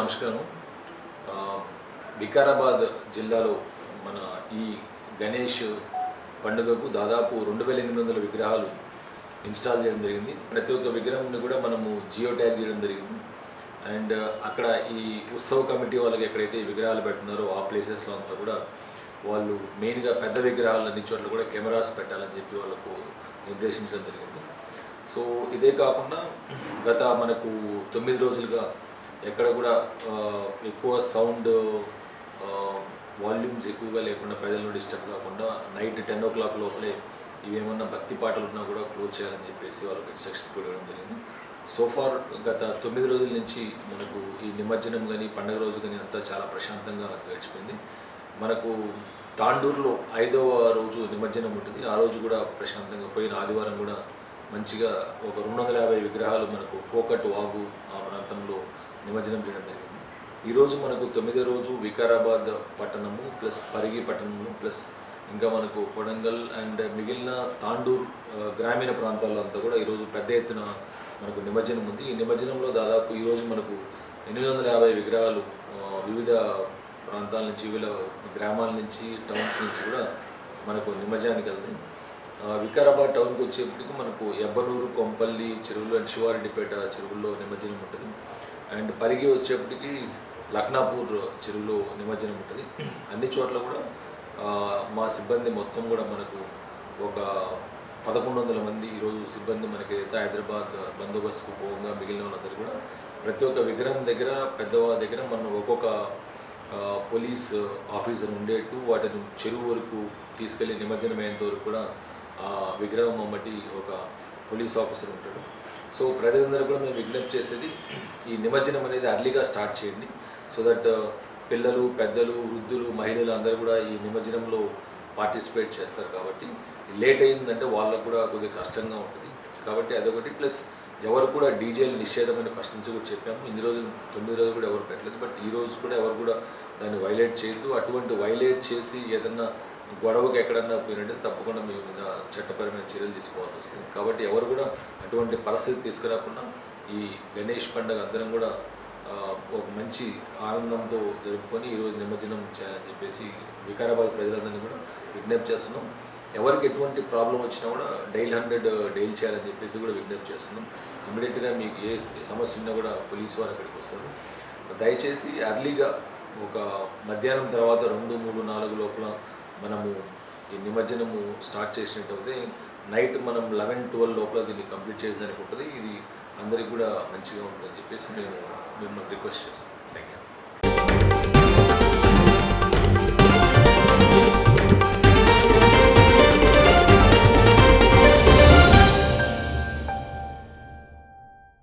నమస్కారం. వికారాబాద్ జిల్లాలో మన ఈ గణేష్ పండుగకు దాదాపు రెండు వేల ఎనిమిది వందల విగ్రహాలు ఇన్స్టాల్ చేయడం జరిగింది. ప్రతి ఒక్క విగ్రహంని కూడా మనము జియో ట్యాగ్ చేయడం జరిగింది. అండ్ అక్కడ ఈ ఉత్సవ కమిటీ వాళ్ళకి ఎక్కడైతే విగ్రహాలు పెడుతున్నారో ఆ ప్లేసెస్లో అంతా కూడా వాళ్ళు మెయిన్గా పెద్ద విగ్రహాలు అన్ని చోట్ల కూడా కెమెరాస్ పెట్టాలని చెప్పి వాళ్ళకు నిర్దేశించడం జరిగింది. సో ఇదే కాకుండా గత మనకు తొమ్మిది రోజులుగా ఎక్కడ కూడా ఎక్కువ సౌండ్ వాల్యూమ్స్ ఎక్కువగా లేకుండా ప్రజలను డిస్టర్బ్ కాకుండా నైట్ టెన్ ఓ క్లాక్ లోపలే ఇవేమన్నా భక్తి పాటలు ఉన్నా కూడా క్లోజ్ చేయాలని చెప్పేసి వాళ్ళకి ఇన్స్ట్రక్షన్స్ కూడా ఇవ్వడం జరిగింది. సో ఫార్ గత తొమ్మిది రోజుల నుంచి మనకు ఈ నిమజ్జనం కానీ పండగ రోజు కానీ అంతా చాలా ప్రశాంతంగా గడిచిపోయింది. మనకు తాండూరులో ఐదవ రోజు నిమజ్జనం ఉంటుంది. ఆ రోజు కూడా ప్రశాంతంగా పోయిన ఆదివారం కూడా మంచిగా ఒక రెండు వందల యాభై విగ్రహాలు మనకు కోకట్ వాగు ఆ ప్రాంతంలో నిమజ్జనం చేయడం జరిగింది. ఈరోజు మనకు తొమ్మిదో రోజు వికారాబాద్ పట్టణము ప్లస్ పరిగి పట్టణము ప్లస్ ఇంకా మనకు కొడంగల్ అండ్ మిగిలిన తాండూర్ గ్రామీణ ప్రాంతాల్లో అంతా కూడా ఈరోజు పెద్ద ఎత్తున మనకు నిమజ్జనం ఉంది. ఈ నిమజ్జనంలో దాదాపు ఈరోజు మనకు ఎనిమిది వందల యాభై విగ్రహాలు వివిధ ప్రాంతాల నుంచి వివిధ గ్రామాల నుంచి టౌన్స్ నుంచి కూడా మనకు నిమజ్జనానికి వెళ్తాయి. వికారాబాద్ టౌన్కి వచ్చేప్పటికి మనకు ఎబ్బనూరు కొంపల్లి చెరువులు అండ్ శివారెడ్డిపేట చెరువుల్లో నిమజ్జనం ఉంటుంది. అండ్ పరిగి వచ్చేప్పటికి లక్నాపూర్ చెరువులో నిమజ్జనం ఉంటుంది. అన్ని చోట్ల కూడా మా సిబ్బంది మొత్తం కూడా మనకు ఒక పదకొండు వందల మంది ఈరోజు సిబ్బంది మనకి అయితే హైదరాబాద్ బందోబస్తుకు పోగా మిగిలిన వాళ్ళందరూ కూడా ప్రతి ఒక్క విగ్రహం దగ్గర పెద్దవాళ్ళ దగ్గర మనం ఒక్కొక్క పోలీస్ ఆఫీసర్ ఉండేట్టు వాటిని చెరువు వరకు తీసుకెళ్ళి నిమజ్జనం అయ్యేంత వరకు కూడా ఆ విగ్రహం అమ్మటి ఒక పోలీస్ ఆఫీసర్ ఉంటాడు. సో ప్రజలందరూ కూడా మేము విజ్ఞప్తి చేసేది ఈ నిమజ్జనం అనేది అర్లీగా స్టార్ట్ చేయండి. సో దట్ uh, పిల్లలు పెద్దలు వృద్ధులు మహిళలు అందరూ కూడా ఈ నిమజ్జనంలో పార్టిసిపేట్ చేస్తారు కాబట్టి లేట్ అయిందంటే వాళ్ళకు కూడా కొద్దిగా కష్టంగా ఉంటుంది. కాబట్టి అదొకటి ప్లస్ ఎవరు కూడా డీజేలు నిషేధమని ఫస్ట్ నుంచి కూడా చెప్పాము. ఇన్ని రోజులు తొమ్మిది రోజులు కూడా ఎవరు పెట్టలేదు. బట్ ఈ రోజు కూడా ఎవరు కూడా దాన్ని వైలేట్ చేయొద్దు. అటువంటి వైలేట్ చేసి ఏదన్నా గొడవకి ఎక్కడన్నా పోయినట్టే తప్పకుండా మీ మీద చట్టపరమైన చర్యలు తీసుకోవాల్సి వస్తుంది. కాబట్టి ఎవరు కూడా అటువంటి పరిస్థితి తీసుకురాకుండా ఈ గణేష్ పండుగ అందరం కూడా ఒక మంచి ఆనందంతో జరుపుకొని ఈరోజు నిమజ్జనం చేయాలని చెప్పేసి వికారాబాద్ ప్రజలందరినీ కూడా విజ్ఞప్తి చేస్తున్నాం. ఎవరికి ఎటువంటి ప్రాబ్లం వచ్చినా కూడా డైల్ హండ్రెడ్ డైల్ చేయాలని చెప్పేసి కూడా విజ్ఞప్తి చేస్తున్నాం. ఇమీడియట్గా మీకు ఏ ఏ సమస్య ఉన్నా కూడా పోలీసు వారు అక్కడికి వస్తారు. దయచేసి అర్లీగా ఒక మధ్యాహ్నం తర్వాత రెండు మూడు నాలుగు లోపల మనము ఈ నిమజ్జనము స్టార్ట్ చేసినట్టయితే నైట్ మనం లెవెన్ ట్వెల్వ్ లోపల దీన్ని కంప్లీట్ చేసేదానికి ఉంటుంది. ఇది అందరికి కూడా మంచిగా ఉంటుందని చెప్పేసి మేము మిమ్మల్ని రిక్వెస్ట్ చేస్తాం